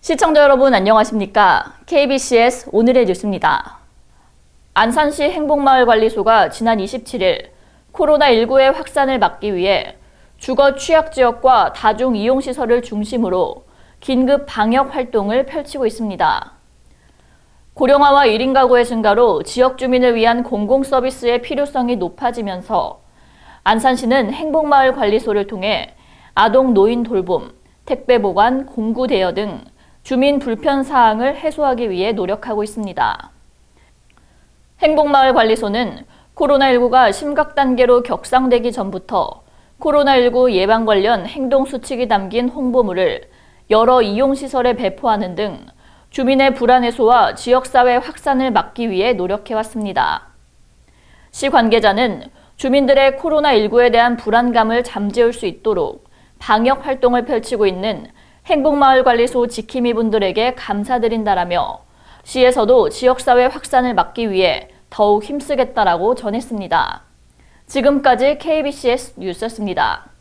시청자 여러분 안녕하십니까? KBCS 오늘의 뉴스입니다. 안산시 행복마을관리소가 지난 27일 코로나19의 확산을 막기 위해 주거 취약 지역과 다중 이용 시설을 중심으로 긴급 방역 활동을 펼치고 있습니다. 고령화와 1인 가구의 증가로 지역 주민을 위한 공공 서비스의 필요성이 높아지면서 안산시는 행복마을 관리소를 통해 아동 노인 돌봄, 택배 보관, 공구 대여 등 주민 불편 사항을 해소하기 위해 노력하고 있습니다. 행복마을 관리소는 코로나19가 심각 단계로 격상되기 전부터 코로나19 예방 관련 행동 수칙이 담긴 홍보물을 여러 이용시설에 배포하는 등 주민의 불안 해소와 지역사회 확산을 막기 위해 노력해왔습니다. 시 관계자는 주민들의 코로나19에 대한 불안감을 잠재울 수 있도록 방역 활동을 펼치고 있는 행복마을관리소 지킴이 분들에게 감사드린다라며 시에서도 지역사회 확산을 막기 위해 더욱 힘쓰겠다라고 전했습니다. 지금까지 KBCS 뉴스였습니다.